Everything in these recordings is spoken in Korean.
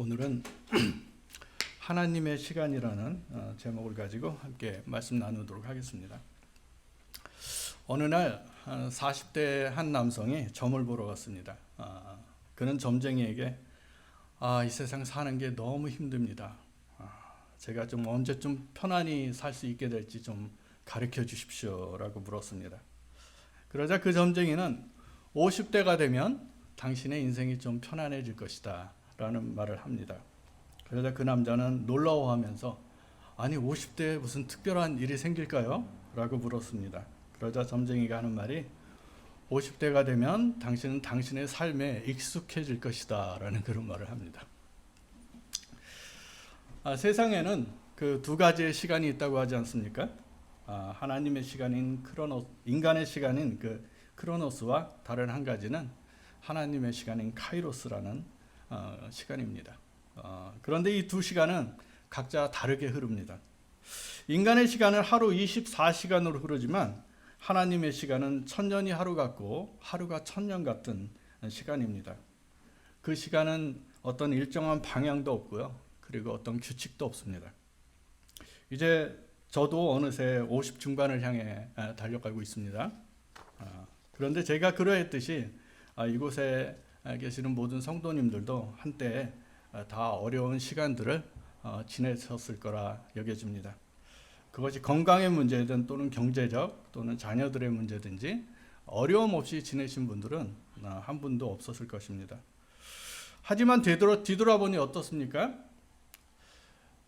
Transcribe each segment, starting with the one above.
오늘은 하나님의 시간이라는 어, 제목을 가지고 함께 말씀 나누도록 하겠습니다. 어느 날 40대 한 남성이 점을 보러 갔습니다. 아, 그는 점쟁이에게 아, 이 세상 사는 게 너무 힘듭니다. 아, 제가 좀 언제쯤 편안히 살 수 있게 될지 좀 가르쳐 주십시오라고 물었습니다. 그러자 그 점쟁이는 50대가 되면 당신의 인생이 좀 편안해질 것이다 라는 말을 합니다. 그러자 그 남자는 놀라워하면서 아니 50대에 무슨 특별한 일이 생길까요? 라고 물었습니다. 그러자 점쟁이가 하는 말이 50대가 되면 당신은 당신의 삶에 익숙해질 것이다 라는 그런 말을 합니다. 아, 세상에는 그 두 가지의 시간이 있다고 하지 않습니까? 아, 하나님의 시간인 크로노, 인간의 시간인 그 크로노스와 다른 한 가지는 하나님의 시간인 카이로스라는 어, 시간입니다. 어, 그런데 이 두 시간은 각자 다르게 흐릅니다. 인간의 시간은 하루 24시간으로 흐르지만 하나님의 시간은 천년이 하루 같고 하루가 천년 같은 시간입니다. 그 시간은 어떤 일정한 방향도 없고요. 그리고 어떤 규칙도 없습니다. 이제 저도 어느새 50 중반을 향해 달려가고 있습니다. 아, 그런데 제가 그러했듯이 아, 이곳에 계시는 모든 성도님들도 한때 다 어려운 시간들을 어, 지내셨을 거라 여겨집니다. 그것이 건강의 문제든 또는 경제적 또는 자녀들의 문제든지 어려움 없이 지내신 분들은 어, 한 분도 없었을 것입니다. 하지만 되돌아, 뒤돌아보니 어떻습니까?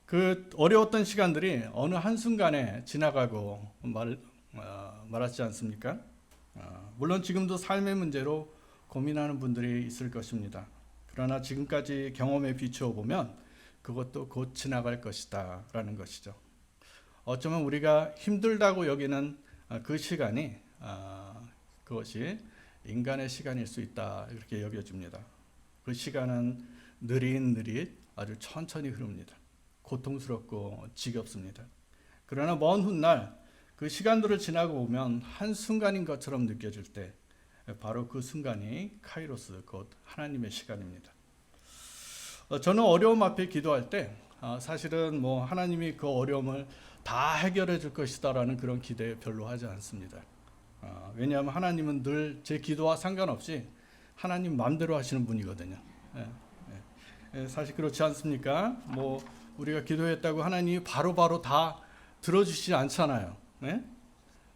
그 어려웠던 시간들이 어느 한순간에 지나가고 말, 어, 말하지 않습니까? 어, 물론 지금도 삶의 문제로 고민하는 분들이 있을 것입니다. 그러나 지금까지 경험에 비추어 보면 그것도 곧 지나갈 것이다 라는 것이죠. 어쩌면 우리가 힘들다고 여기는 어, 그 시간이 어, 그것이 인간의 시간일 수 있다 이렇게 여겨집니다. 그 시간은 느릿느릿 아주 천천히 흐릅니다. 고통스럽고 지겹습니다. 그러나 먼 훗날 그 시간들을 지나고 보면 한 순간인 것처럼 느껴질 때 바로 그 순간이 카이로스 곧 하나님의 시간입니다. 어, 저는 어려움 앞에 기도할 때 어, 사실은 뭐 하나님이 그 어려움을 다 해결해 줄 것이다라는 그런 기대 별로 하지 않습니다. 어, 왜냐하면 하나님은 늘 제 기도와 상관없이 하나님 마음대로 하시는 분이거든요. 예, 예. 예, 사실 그렇지 않습니까? 뭐 우리가 기도했다고 하나님이 바로바로 다 들어주시지 않잖아요. 예?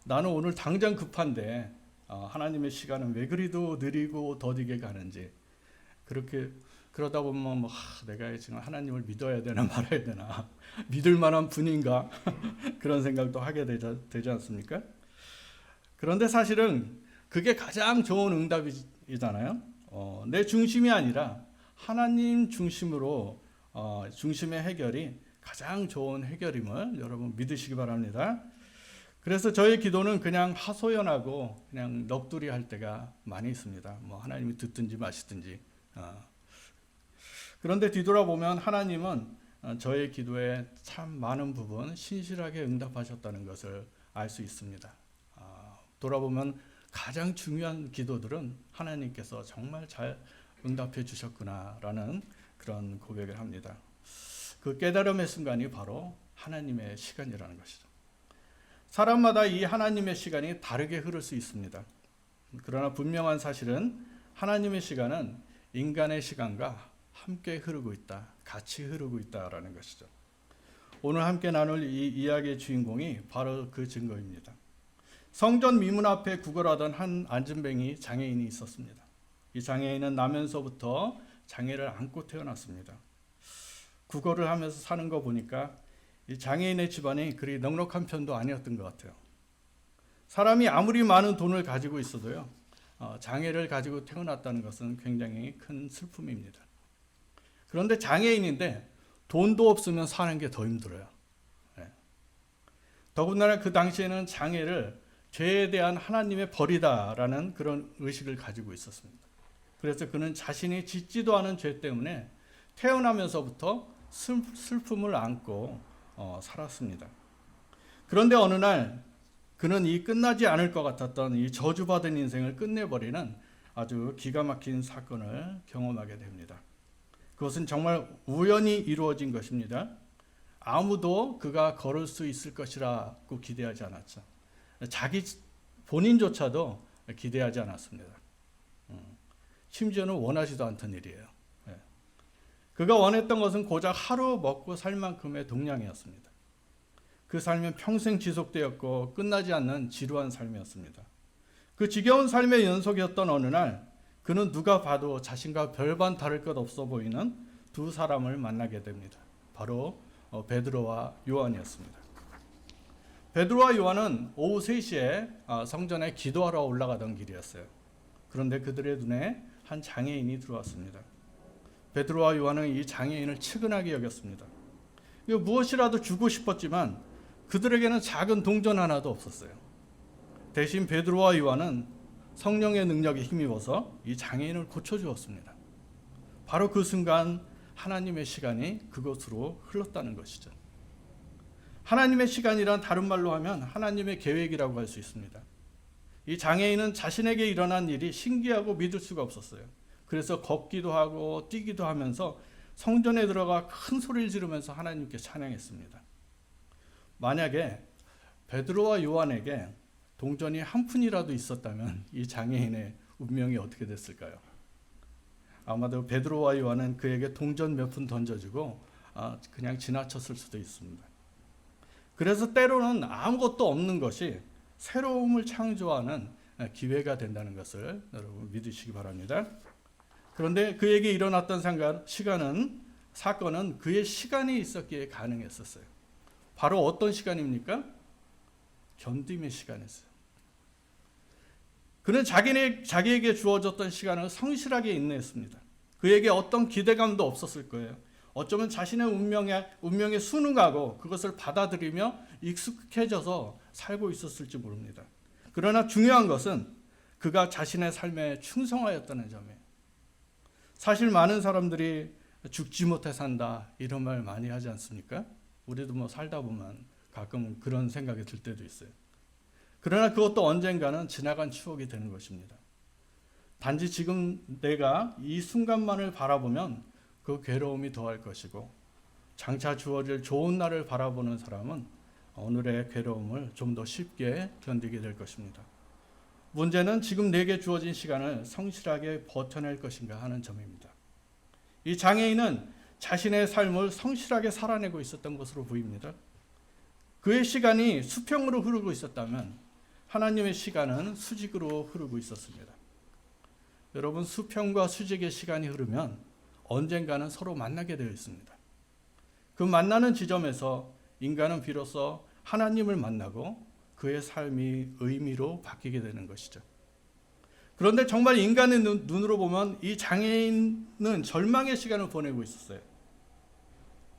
나는 오늘 당장 급한데 어, 하나님의 시간은 왜 그리도 느리고 더디게 가는지 그렇게 그러다 보면 뭐 하, 내가 지금 하나님을 믿어야 되나 말아야 되나 믿을 만한 분인가 그런 생각도 하게 되지, 되지 않습니까? 그런데 사실은 그게 가장 좋은 응답이잖아요. 어, 내 중심이 아니라 하나님 중심으로 어, 중심의 해결이 가장 좋은 해결임을 여러분 믿으시기 바랍니다. 그래서 저의 기도는 그냥 하소연하고 그냥 넋두리 할 때가 많이 있습니다. 뭐 하나님이 듣든지 마시든지. 어. 그런데 뒤돌아보면 하나님은 어, 저의 기도에 참 많은 부분 신실하게 응답하셨다는 것을 알 수 있습니다. 어, 돌아보면 가장 중요한 기도들은 하나님께서 정말 잘 응답해 주셨구나라는 그런 고백을 합니다. 그 깨달음의 순간이 바로 하나님의 시간이라는 것이죠. 사람마다 이 하나님의 시간이 다르게 흐를 수 있습니다. 그러나 분명한 사실은 하나님의 시간은 인간의 시간과 함께 흐르고 있다, 같이 흐르고 있다라는 것이죠. 오늘 함께 나눌 이 이야기의 주인공이 바로 그 증거입니다. 성전 미문 앞에 구걸하던 한 안진뱅이 장애인이 있었습니다. 이 장애인은 나면서부터 장애를 안고 태어났습니다. 구걸을 하면서 사는 거 보니까 이 장애인의 집안이 그리 넉넉한 편도 아니었던 것 같아요. 사람이 아무리 많은 돈을 가지고 있어도요, 어, 장애를 가지고 태어났다는 것은 굉장히 큰 슬픔입니다. 그런데 장애인인데 돈도 없으면 사는 게 더 힘들어요. 네. 더군다나 그 당시에는 장애를 죄에 대한 하나님의 벌이다라는 그런 의식을 가지고 있었습니다. 그래서 그는 자신이 짓지도 않은 죄 때문에 태어나면서부터 슬픔을 안고 어, 살았습니다. 그런데 어느 날 그는 이 끝나지 않을 것 같았던 이 저주받은 인생을 끝내버리는 아주 기가 막힌 사건을 경험하게 됩니다. 그것은 정말 우연히 이루어진 것입니다. 아무도 그가 걸을 수 있을 것이라고 기대하지 않았죠. 자기 본인조차도 기대하지 않았습니다. 음, 심지어는 원하지도 않던 일이에요. 예. 그가 원했던 것은 고작 하루 먹고 살 만큼의 동량이었습니다. 그 삶은 평생 지속되었고 끝나지 않는 지루한 삶이었습니다. 그 지겨운 삶의 연속이었던 어느 날 그는 누가 봐도 자신과 별반 다를 것 없어 보이는 두 사람을 만나게 됩니다. 바로 어, 베드로와 요한이었습니다. 베드로와 요한은 오후 3시에 어, 성전에 기도하러 올라가던 길이었어요. 그런데 그들의 눈에 한 장애인이 들어왔습니다. 베드로와 요한은 이 장애인을 측은하게 여겼습니다. 무엇이라도 주고 싶었지만 그들에게는 작은 동전 하나도 없었어요. 대신 베드로와 요한은 성령의 능력에 힘입어서 이 장애인을 고쳐주었습니다. 바로 그 순간 하나님의 시간이 그곳으로 흘렀다는 것이죠. 하나님의 시간이란 다른 말로 하면 하나님의 계획이라고 할 수 있습니다. 이 장애인은 자신에게 일어난 일이 신기하고 믿을 수가 없었어요. 그래서 걷기도 하고 뛰기도 하면서 성전에 들어가 큰 소리를 지르면서 하나님께 찬양했습니다. 만약에 베드로와 요한에게 동전이 한 푼이라도 있었다면 이 장애인의 운명이 어떻게 됐을까요? 아마도 베드로와 요한은 그에게 동전 몇 푼 던져주고 아, 그냥 지나쳤을 수도 있습니다. 그래서 때로는 아무것도 없는 것이 새로움을 창조하는 기회가 된다는 것을 여러분 믿으시기 바랍니다. 그런데 그에게 일어났던 상관, 시간은 사건은 그의 시간이 있었기에 가능했었어요. 바로 어떤 시간입니까? 견딤의 시간이었어요. 그는 자기네, 자기에게 주어졌던 시간을 성실하게 인내했습니다. 그에게 어떤 기대감도 없었을 거예요. 어쩌면 자신의 운명에, 운명에 순응하고 그것을 받아들이며 익숙해져서 살고 있었을지 모릅니다. 그러나 중요한 것은 그가 자신의 삶에 충성하였다는 점이에요. 사실 많은 사람들이 죽지 못해 산다 이런 말 많이 하지 않습니까? 우리도 뭐 살다 보면 가끔 그런 생각이 들 때도 있어요. 그러나 그것도 언젠가는 지나간 추억이 되는 것입니다. 단지 지금 내가 이 순간만을 바라보면 그 괴로움이 더할 것이고 장차 주어질 좋은 날을 바라보는 사람은 오늘의 괴로움을 좀 더 쉽게 견디게 될 것입니다. 문제는 지금 내게 주어진 시간을 성실하게 버텨낼 것인가 하는 점입니다. 이 장애인은 자신의 삶을 성실하게 살아내고 있었던 것으로 보입니다. 그의 시간이 수평으로 흐르고 있었다면 하나님의 시간은 수직으로 흐르고 있었습니다. 여러분 수평과 수직의 시간이 흐르면 언젠가는 서로 만나게 되어 있습니다. 그 만나는 지점에서 인간은 비로소 하나님을 만나고 그의 삶이 의미로 바뀌게 되는 것이죠. 그런데 정말 인간의 눈, 으로 보면 이 장애인은 절망의 시간을 보내고 있었어요.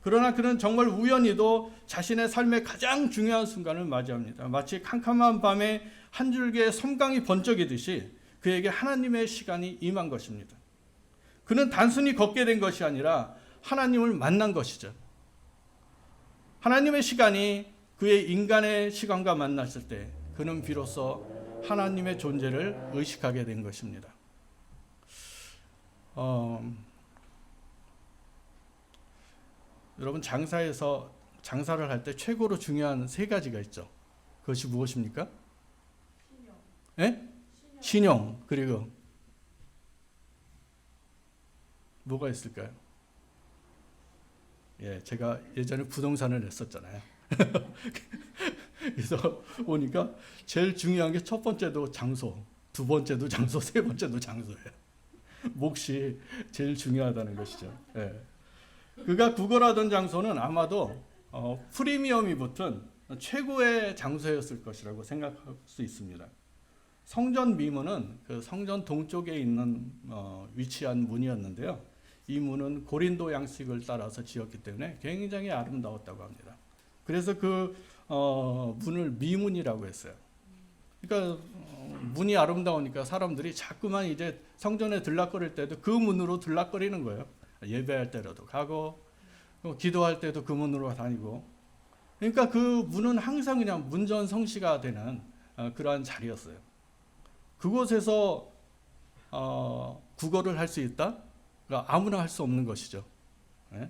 그러나 그는 정말 우연히도 자신의 삶의 가장 중요한 순간을 맞이합니다. 마치 캄캄한 밤에 한 줄기의 섬광이 번쩍이듯이 그에게 하나님의 시간이 임한 것입니다. 그는 단순히 걷게 된 것이 아니라 하나님을 만난 것이죠. 하나님의 시간이 그의 인간의 시간과 만났을 때 그는 비로소 하나님의 존재를 의식하게 된 것입니다. 어, 여러분 장사에서 장사를 할 때 최고로 중요한 세 가지가 있죠. 그것이 무엇입니까? 신용. 예? 신용. 그리고 뭐가 있을까요? 예, 제가 예전에 부동산을 했었잖아요. 그래서 보니까 제일 중요한 게 첫 번째도 장소, 두 번째도 장소, 세 번째도 장소예요. 몫이 제일 중요하다는 것이죠. 예. 그가 구걸하던 장소는 아마도 어, 프리미엄이 붙은 최고의 장소였을 것이라고 생각할 수 있습니다. 성전 미문은 그 성전 동쪽에 있는 어, 위치한 문이었는데요. 이 문은 고린도 양식을 따라서 지었기 때문에 굉장히 아름다웠다고 합니다. 그래서 그 어, 문을 미문이라고 했어요. 그러니까 어, 문이 아름다우니까 사람들이 자꾸만 이제 성전에 들락거릴 때도 그 문으로 들락거리는 거예요. 예배할 때라도 가고 어, 기도할 때도 그 문으로 다니고 그러니까 그 문은 항상 그냥 문전 성시가 되는 어, 그러한 자리였어요. 그곳에서 어, 국어를 할 수 있다? 그러니까 아무나 할 수 없는 것이죠. 예?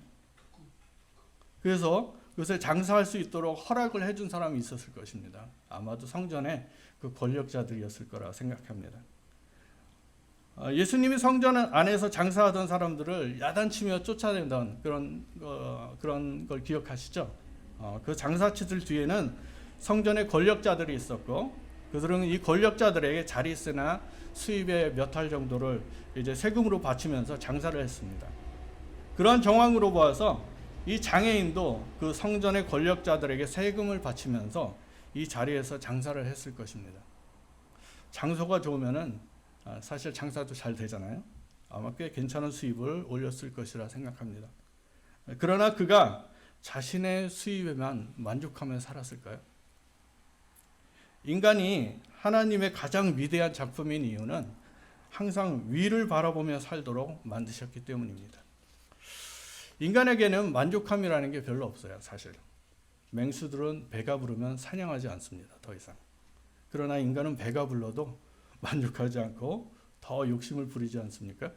그래서 요새 장사할 수 있도록 허락을 해준 사람이 있었을 것입니다. 아마도 성전의 그 권력자들이었을 거라 생각합니다. 어, 예수님이 성전 안에서 장사하던 사람들을 야단치며 쫓아내던 그런 어, 그런 걸 기억하시죠? 어, 그 장사치들 뒤에는 성전의 권력자들이 있었고 그들은 이 권력자들에게 자리세나 수입의 몇 할 정도를 이제 세금으로 바치면서 장사를 했습니다. 그러한 정황으로 보아서 이 장애인도 그 성전의 권력자들에게 세금을 바치면서 이 자리에서 장사를 했을 것입니다. 장소가 좋으면은 아, 사실 장사도 잘 되잖아요. 아마 꽤 괜찮은 수입을 올렸을 것이라 생각합니다. 그러나 그가 자신의 수입에만 만족하며 살았을까요? 인간이 하나님의 가장 위대한 작품인 이유는 항상 위를 바라보며 살도록 만드셨기 때문입니다. 인간에게는 만족함이라는 게 별로 없어요, 사실. 맹수들은 배가 부르면 사냥하지 않습니다, 더 이상. 그러나 인간은 배가 불러도 만족하지 않고 더 욕심을 부리지 않습니까?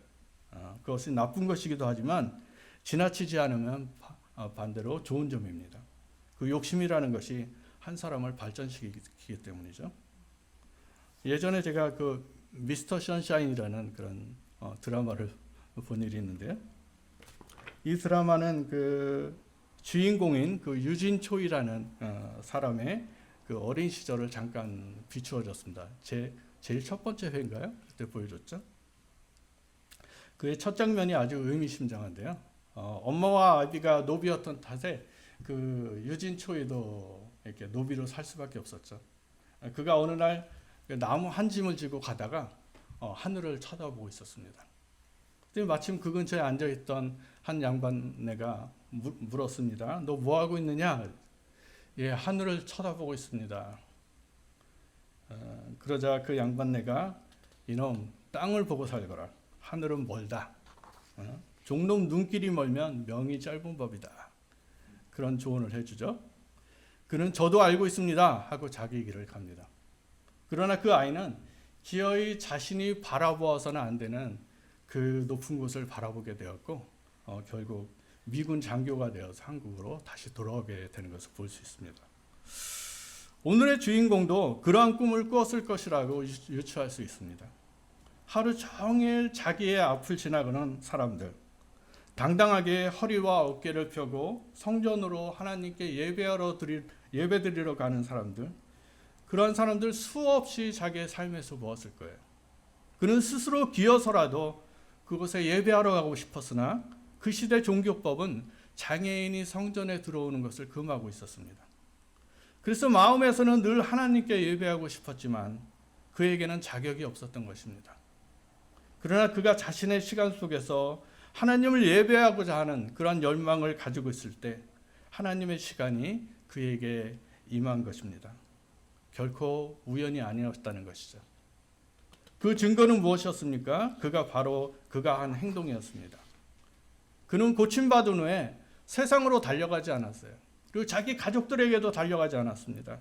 어, 그것이 나쁜 것이기도 하지만 지나치지 않으면 바, 어, 반대로 좋은 점입니다. 그 욕심이라는 것이 한 사람을 발전시키기 때문이죠. 예전에 제가 그 미스터 션샤인이라는 그런 어, 드라마를 본 일이 있는데요. 이 드라마는 그 주인공인 그 유진 초이라는 어, 사람의 그 어린 시절을 잠깐 비추어줬습니다. 제 제일 첫 번째 회인가요? 그때 보여줬죠. 그의 첫 장면이 아주 의미심장한데요. 어, 엄마와 아비가 노비였던 탓에 그 유진 초이도 이렇게 노비로 살 수밖에 없었죠. 그가 어느 날그 나무 한 짐을 지고 가다가 어, 하늘을 쳐다보고 있었습니다. 그때 마침 그 근처에 앉아 있던 한 양반네가 물, 물었습니다. 너 뭐 하고 있느냐? 예, 하늘을 쳐다보고 있습니다. 어, 그러자 그 양반네가 이놈 땅을 보고 살거라. 하늘은 멀다. 어? 종놈 눈길이 멀면 명이 짧은 법이다. 그런 조언을 해주죠. 그는 저도 알고 있습니다 하고 자기 길을 갑니다. 그러나 그 아이는 기어이 자신이 바라보아서는 안 되는 그 높은 곳을 바라보게 되었고 어, 결국 미군 장교가 되어서 한국으로 다시 돌아오게 되는 것을 볼 수 있습니다. 오늘의 주인공도 그러한 꿈을 꾸었을 것이라고 유추할 수 있습니다. 하루 종일 자기의 앞을 지나가는 사람들, 당당하게 허리와 어깨를 펴고 성전으로 하나님께 예배하러 드릴, 예배 드리러 가는 사람들, 그런 사람들 수없이 자기의 삶에서 보았을 거예요. 그는 스스로 기어서라도 그곳에 예배하러 가고 싶었으나 그 시대 종교법은 장애인이 성전에 들어오는 것을 금하고 있었습니다. 그래서 마음에서는 늘 하나님께 예배하고 싶었지만 그에게는 자격이 없었던 것입니다. 그러나 그가 자신의 시간 속에서 하나님을 예배하고자 하는 그런 열망을 가지고 있을 때 하나님의 시간이 그에게 임한 것입니다. 결코 우연이 아니었다는 것이죠. 그 증거는 무엇이었습니까? 그가 바로 그가 한 행동이었습니다. 그는 고침받은 후에 세상으로 달려가지 않았어요. 그리고 자기 가족들에게도 달려가지 않았습니다.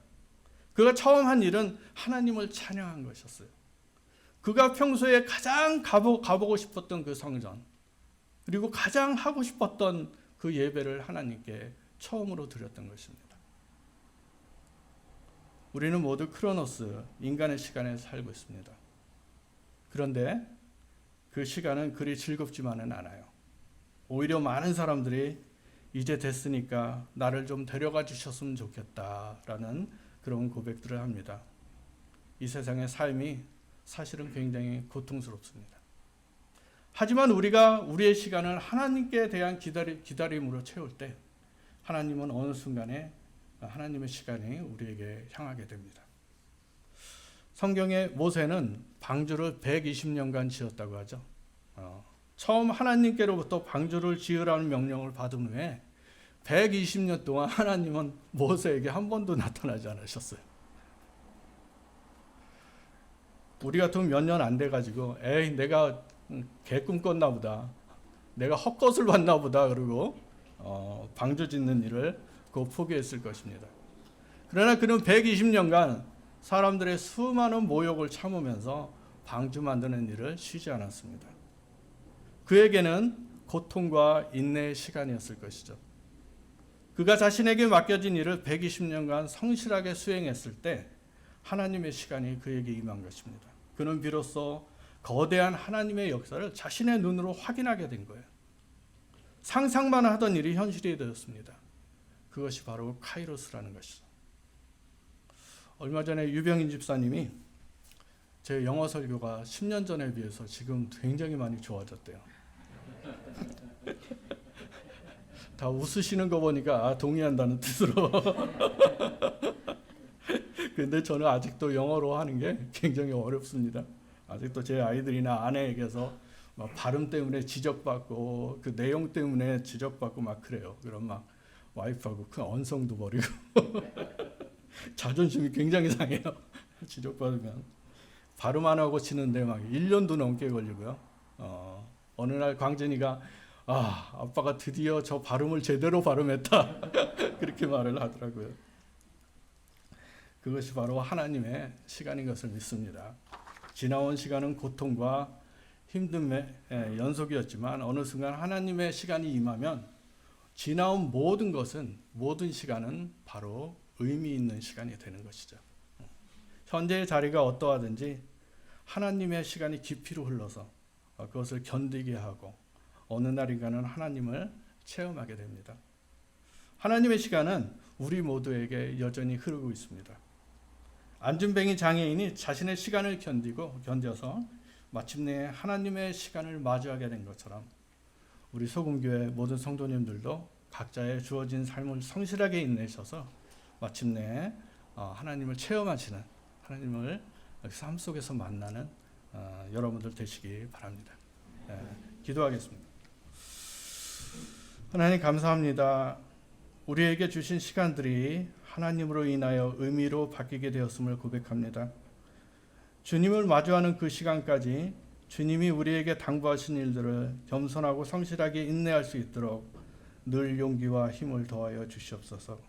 그가 처음 한 일은 하나님을 찬양한 것이었어요. 그가 평소에 가장 가보, 가보고 싶었던 그 성전, 그리고 가장 하고 싶었던 그 예배를 하나님께 처음으로 드렸던 것입니다. 우리는 모두 크로노스, 인간의 시간에 살고 있습니다. 그런데 그 시간은 그리 즐겁지만은 않아요. 오히려 많은 사람들이 이제 됐으니까 나를 좀 데려가 주셨으면 좋겠다라는 그런 고백들을 합니다. 이 세상의 삶이 사실은 굉장히 고통스럽습니다. 하지만 우리가 우리의 시간을 하나님께 대한 기다리, 기다림으로 채울 때 하나님은 어느 순간에 하나님의 시간이 우리에게 향하게 됩니다. 성경에 모세는 방주를 120년간 지었다고 하죠. 어, 처음 하나님께로부터 방주를 지으라는 명령을 받은 후에 120년 동안 하나님은 모세에게 한 번도 나타나지 않으셨어요. 우리 같으면 몇 년 안 돼가지고, 에이, 내가 개꿈 꿨나 보다. 내가 헛것을 봤나 보다. 그리고, 어, 방주 짓는 일을 그 포기했을 것입니다. 그러나 그는 120년간 사람들의 수많은 모욕을 참으면서 방주 만드는 일을 쉬지 않았습니다. 그에게는 고통과 인내의 시간이었을 것이죠. 그가 자신에게 맡겨진 일을 120년간 성실하게 수행했을 때 하나님의 시간이 그에게 임한 것입니다. 그는 비로소 거대한 하나님의 역사를 자신의 눈으로 확인하게 된 거예요. 상상만 하던 일이 현실이 되었습니다. 그것이 바로 카이로스라는 것이죠. 얼마 전에 유병인 집사님이 제 영어 설교가 10년 전에 비해서 지금 굉장히 많이 좋아졌대요. 다 웃으시는 거 보니까 아, 동의한다는 뜻으로. 근데 저는 아직도 영어로 하는 게 굉장히 어렵습니다. 아직도 제 아이들이나 아내에게서 막 발음 때문에 지적받고 그 내용 때문에 지적받고 막 그래요. 그럼 막 와이프하고 큰 언성도 벌이고 자존심이 굉장히 상해요. 지적받으면 발음 안 하고 치는데 막 1년도 넘게 걸리고요. 어, 어느 날 광진이가 아 아빠가 드디어 저 발음을 제대로 발음했다 그렇게 말을 하더라고요. 그것이 바로 하나님의 시간인 것을 믿습니다. 지나온 시간은 고통과 힘듦의 예, 연속이었지만 어느 순간 하나님의 시간이 임하면 지나온 모든 것은 모든 시간은 바로 의미 있는 시간이 되는 것이죠. 현재의 자리가 어떠하든지 하나님의 시간이 깊이로 흘러서 어, 그것을 견디게 하고 어느 날인가는 하나님을 체험하게 됩니다. 하나님의 시간은 우리 모두에게 여전히 흐르고 있습니다. 안준뱅이 장애인이 자신의 시간을 견디고 견뎌서 마침내 하나님의 시간을 마주하게 된 것처럼 우리 소금교회 모든 성도님들도 각자의 주어진 삶을 성실하게 인내셔서 마침내 어, 하나님을 체험하시는 하나님을 삶 속에서 만나는 어, 여러분들 되시기 바랍니다. 예, 기도하겠습니다. 하나님 감사합니다. 우리에게 주신 시간들이 하나님으로 인하여 의미로 바뀌게 되었음을 고백합니다. 주님을 마주하는 그 시간까지 주님이 우리에게 당부하신 일들을 겸손하고 성실하게 인내할 수 있도록 늘 용기와 힘을 더하여 주시옵소서.